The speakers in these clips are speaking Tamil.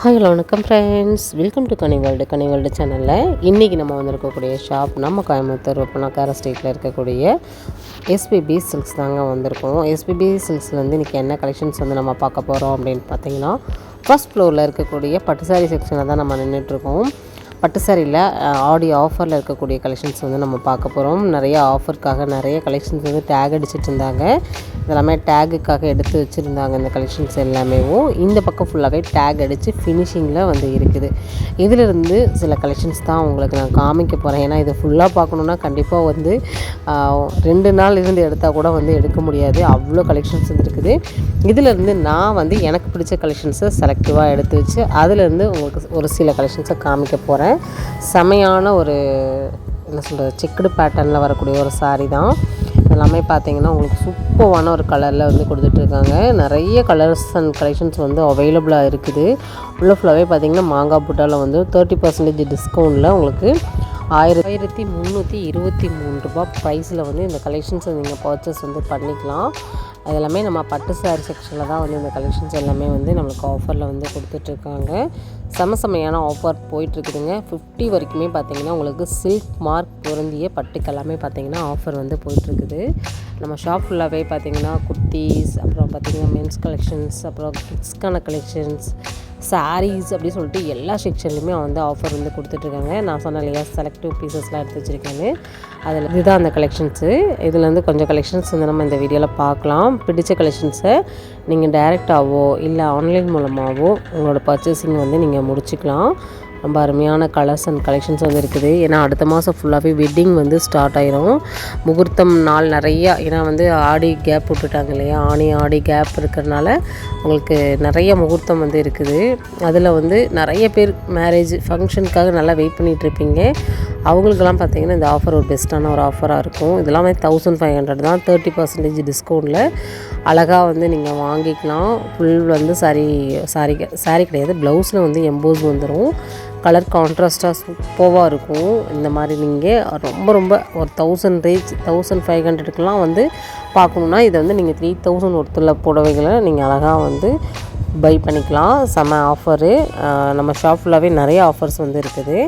ஹாய் ஹலோ வணக்கம் friends welcome to Kani world Kani world சேனலில் இன்றைக்கி நம்ம வந்திருக்கக்கூடிய ஷாப் நம்ம கோயம்புத்தூர் ஒப்பனாக்கார ஸ்ட்ரீட்டில் இருக்கக்கூடிய எஸ்பிபி சில்க்ஸ் தாங்க வந்திருக்கோம். எஸ்பிபி சில்க்ஸ்லேருந்து இன்றைக்கி என்ன கலெக்ஷன்ஸ் வந்து நம்ம பார்க்க போகிறோம் அப்படின்னு பார்த்தீங்கன்னா ஃபர்ஸ்ட் ஃப்ளோரில் இருக்கக்கூடிய பட்டுசாரி செக்ஷனில் தான் நம்ம நின்றுட்டுருக்கோம் பட்டு சாரியில் ஆடி ஆஃபரில் இருக்கக்கூடிய கலெக்ஷன்ஸ் வந்து நம்ம பார்க்க போகிறோம் நிறைய ஆஃபருக்காக நிறைய கலெக்ஷன்ஸ் வந்து டேக் அடிச்சிட்டு இருந்தாங்க. இதெல்லாமே டேகுக்காக எடுத்து வச்சுருந்தாங்க இந்த கலெக்ஷன்ஸ் எல்லாமே இந்த பக்கம் ஃபுல்லாகவே டேக் அடித்து ஃபினிஷிங்கில் வந்து இருக்குது. இதிலிருந்து சில கலெக்ஷன்ஸ் தான் உங்களுக்கு நான் காமிக்க போகிறேன் ஏன்னா இதை ஃபுல்லாக பார்க்கணுன்னா கண்டிப்பாக வந்து ரெண்டு நாள் இருந்து எடுத்தால் கூட வந்து எடுக்க முடியாது. அவ்வளோ கலெக்ஷன்ஸ் இருக்குது. இதிலிருந்து நான் வந்து எனக்கு பிடிச்ச கலெக்ஷன்ஸை செலக்டிவாக எடுத்து வச்சு அதிலிருந்து உங்களுக்கு ஒரு சில கலெக்ஷன்ஸை காமிக்க போகிறேன் செமையான ஒரு என்ன சொல்கிறது செக்குடு பேட்டர்னில் வரக்கூடிய ஒரு சாரீ தான். எல்லாமே பார்த்தீங்கன்னா உங்களுக்கு சூப்பரான ஒரு கலரில் வந்து கொடுத்துட்ருக்காங்க நிறைய கலர்ஸ் அண்ட் கலெக்ஷன்ஸ் வந்து அவைலபிளாக இருக்குது. உள்ள ஃபுல்லாகவே பார்த்தீங்கன்னா மாங்காய் புட்டாவில் வந்து தேர்ட்டி பர்சன்டேஜ் டிஸ்கவுண்ட்டில் உங்களுக்கு ஆயிரத்தி முந்நூற்றி இருபத்தி மூணு ரூபா ப்ரைஸில் வந்து இந்த கலெக்ஷன்ஸை நீங்கள் பர்ச்சேஸ் வந்து பண்ணிக்கலாம். அது எல்லாமே நம்ம பட்டு சாரி செக்ஷனில் தான் வந்து இந்த கலெக்ஷன்ஸ் எல்லாமே வந்து நம்மளுக்கு ஆஃபரில் வந்து கொடுத்துட்ருக்காங்க. செம செமையான ஆஃபர் போயிட்டுருக்குதுங்க ஃபிஃப்டி வரைக்குமே பார்த்தீங்கன்னா உங்களுக்கு சில்க் மார்க் பொருந்திய பட்டுக்கு எல்லாமே ஆஃபர் வந்து போயிட்டுருக்குது நம்ம ஷாப் ஃபுல்லாகவே பார்த்தீங்கன்னா குர்த்தீஸ் அப்புறம் பார்த்தீங்கன்னா மென்ஸ் கலெக்ஷன்ஸ் அப்புறம் கிட்ஸ்க்கான கலெக்ஷன்ஸ் சாரீஸ் அப்படி சொல்லிட்டு எல்லா செக்ஷன்லையுமே வந்து ஆஃபர் வந்து கொடுத்துட்ருக்காங்க. நான் சொன்ன இல்லையா செலக்டிவ் பீசஸ்லாம் எடுத்து வச்சுருக்கேன்னு. அதில் இதுதான் அந்த கலெக்ஷன்ஸு இதில் வந்து கொஞ்சம் கலெக்ஷன்ஸ் வந்து நம்ம இந்த வீடியோவில் பார்க்கலாம். பிடிச்ச கலெக்ஷன்ஸை நீங்கள் டைரெக்டாகவோ இல்லை ஆன்லைன் மூலமாகவோ உங்களோட பர்ச்சேசிங் வந்து நீங்கள் முடிச்சுக்கலாம். ரொம்ப அருமையான கலர்ஸ் அண்ட் கலெக்ஷன்ஸ் வந்து இருக்குது. ஏன்னா அடுத்த மாதம் ஃபுல்லாகவே வெட்டிங் வந்து ஸ்டார்ட் ஆயிரும். முகூர்த்தம் நாள் நிறையா ஏன்னா வந்து ஆடி கேப் விட்டுட்டாங்க இல்லையா? ஆணி ஆடி கேப் இருக்கிறனால உங்களுக்கு நிறைய முகூர்த்தம் வந்து இருக்குது. அதில் வந்து நிறைய பேர் மேரேஜ் ஃபங்க்ஷனுக்காக நல்லா வெயிட் பண்ணிகிட்ருப்பீங்க அவங்களுக்கெல்லாம் பார்த்தீங்கன்னா இந்த ஆஃபர் ஒரு பெஸ்ட்டான ஒரு ஆஃபராக இருக்கும். இதெல்லாமே தௌசண்ட் ஃபைவ் ஹண்ட்ரட் தான். தேர்ட்டி பர்சன்டேஜ் டிஸ்கவுண்ட்டில் அழகாக வந்து நீங்கள் வாங்கிக்கலாம். ஃபுல் வந்து சாரி சாரி சாரி கிடையாது. ப்ளவுஸில் வந்து எம்போஸ் வந்துடும் கலர் கான்ட்ராஸ்ட்டாக சூப்பராக இருக்கும். இந்த மாதிரி நீங்கள் ரொம்ப ரொம்ப ஒரு தௌசண்ட் ரேஞ்ச் தௌசண்ட் ஃபைவ் ஹண்ட்ரடுக்கெலாம் வந்து பார்க்கணுன்னா இதை வந்து நீங்கள் த்ரீ தௌசண்ட் ஒருத்தல புடவைகளை நீங்கள் அழகாக வந்து பை பண்ணிக்கலாம். செம்ம ஆஃபரு நம்ம ஷாப் ஃபுல்லாகவே நிறைய ஆஃபர்ஸ் வந்து இருக்குது.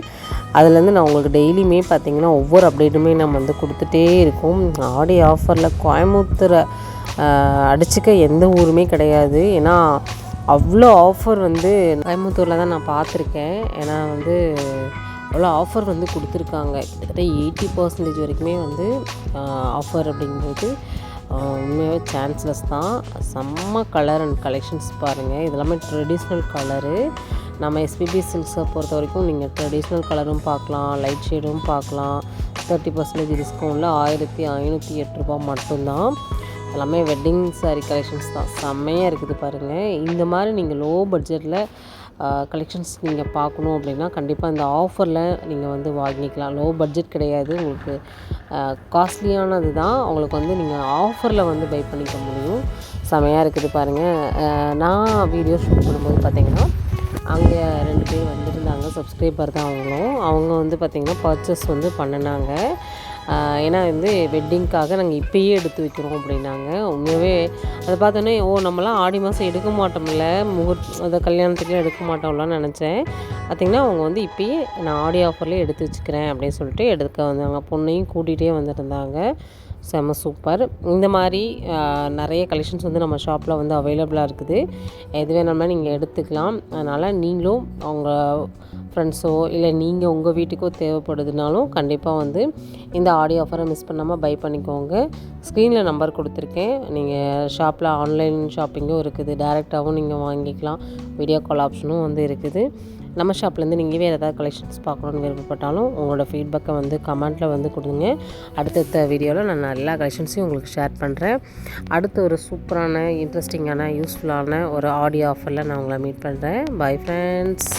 அதுலேருந்து நான் உங்களுக்கு டெய்லியுமே பார்த்தீங்கன்னா ஒவ்வொரு அப்டேட்டுமே நம்ம வந்து கொடுத்துட்டே இருக்கோம். ஆடி ஆஃபரில் கோயம்புத்தூரை அடிச்சுக்க எந்த ஊருமே கிடையாது. ஏன்னா அவ்வளோ ஆஃபர் வந்து கோயம்புத்தூரில் தான் நான் பார்த்துருக்கேன். ஏன்னா வந்து அவ்வளோ ஆஃபர் வந்து கொடுத்துருக்காங்க. கிட்டத்தட்ட எயிட்டி பர்சன்டேஜ் வரைக்குமே வந்து ஆஃபர் அப்படிங்கும்போது உண்மையாகவே சான்ஸ்லெஸ் தான். செம்ம கலர் அண்ட் கலெக்ஷன்ஸ் பாருங்கள் இதெல்லாமே ட்ரெடிஷ்னல் கலரு நம்ம எஸ்பிபி சில்க்ஸை பொறுத்த வரைக்கும் நீங்கள் ட்ரெடிஷ்னல் கலரும் பார்க்கலாம் லைட் ஷேடும் பார்க்கலாம். தேர்ட்டி பர்சன்டேஜ் டிஸ்கவுண்ட்டில் ஆயிரத்தி ஐநூற்றி எட்டு ரூபா மட்டும்தான். எல்லாமே வெட்டிங் சாரீ கலெக்ஷன்ஸ் தான். செம்மையாக இருக்குது பாருங்கள் இந்த மாதிரி நீங்கள் லோ பட்ஜெட்டில் கலெக்ஷன்ஸ் நீங்கள் பார்க்கணும் அப்படின்னா கண்டிப்பாக இந்த ஆஃபரில் நீங்கள் வந்து வாங்கிக்கலாம். லோ பட்ஜெட் கிடையாது. உங்களுக்கு காஸ்ட்லியானது தான். உங்களுக்கு வந்து நீங்கள் ஆஃபரில் வந்து பை பண்ணிக்க முடியும். செமையாக இருக்குது பாருங்கள் நான் வீடியோ ஷூட் பண்ணும்போது பார்த்தீங்கன்னா அங்கே ரெண்டு பேர் வந்திருந்தாங்க. சப்ஸ்கிரைபர் தான் அவங்களும். அவங்க வந்து பார்த்திங்கன்னா பர்ச்சேஸ் வந்து பண்ணினாங்க. ஏன்னா வந்து வெட்டிங்க்காக நாங்கள் இப்போயே எடுத்து வைக்கிறோம் அப்படின்னாங்க. உண்மையாகவே அதை பார்த்தோன்னே ஓ நம்மலாம் ஆடி மாதம் எடுக்க மாட்டோம்ல முகூர்த் அதை கல்யாணத்துக்குலாம் எடுக்க மாட்டோம்லான்னு நினச்சேன். பார்த்திங்கன்னா அவங்க வந்து இப்பயே நான் ஆடியோ ஆஃபர்லேயே எடுத்து வச்சுக்கிறேன் அப்படின்னு சொல்லிட்டு எடுக்க வந்தாங்க. பொண்ணையும் கூட்டிகிட்டே வந்திருந்தாங்க. செம சூப்பர் இந்த மாதிரி நிறைய கலெக்ஷன்ஸ் வந்து நம்ம ஷாப்பில் வந்து அவைலபிளாக இருக்குது. எது வேணாலுமே நீங்கள் எடுத்துக்கலாம். அதனால் நீங்களும் அவங்க ஃப்ரெண்ட்ஸோ இல்லை நீங்கள் உங்கள் வீட்டுக்கோ தேவைப்படுதுனாலும் கண்டிப்பாக வந்து இந்த ஆடியோ ஆஃபரை மிஸ் பண்ணாமல் பை பண்ணிக்கோங்க. ஸ்க்ரீனில் நம்பர் கொடுத்துருக்கேன். நீங்கள் ஷாப்பில் ஆன்லைன் ஷாப்பிங்கும் இருக்குது. டேரெக்டாகவும் நீங்கள் வாங்கிக்கலாம். வீடியோ கால் ஆப்ஷனும் வந்து இருக்குது. நம்ம ஷாப்லேருந்து நீங்கள் வேறு ஏதாவது கலெக்ஷன்ஸ் பார்க்கணுன்னு விருப்பப்பட்டாலும் உங்களோட ஃபீட்பேக்கை வந்து கமெண்ட்டில் வந்து கொடுங்க. அடுத்தடுத்த வீடியோவில் நான் எல்லா கலெக்ஷன்ஸையும் உங்களுக்கு ஷேர் பண்ணுறேன் அடுத்த ஒரு சூப்பரான இன்ட்ரெஸ்டிங்கான யூஸ்ஃபுல்லான ஒரு ஆடியோ ஆஃபரில் நான் உங்களை மீட் பண்ணுறேன் பை ஃப்ரெண்ட்ஸ்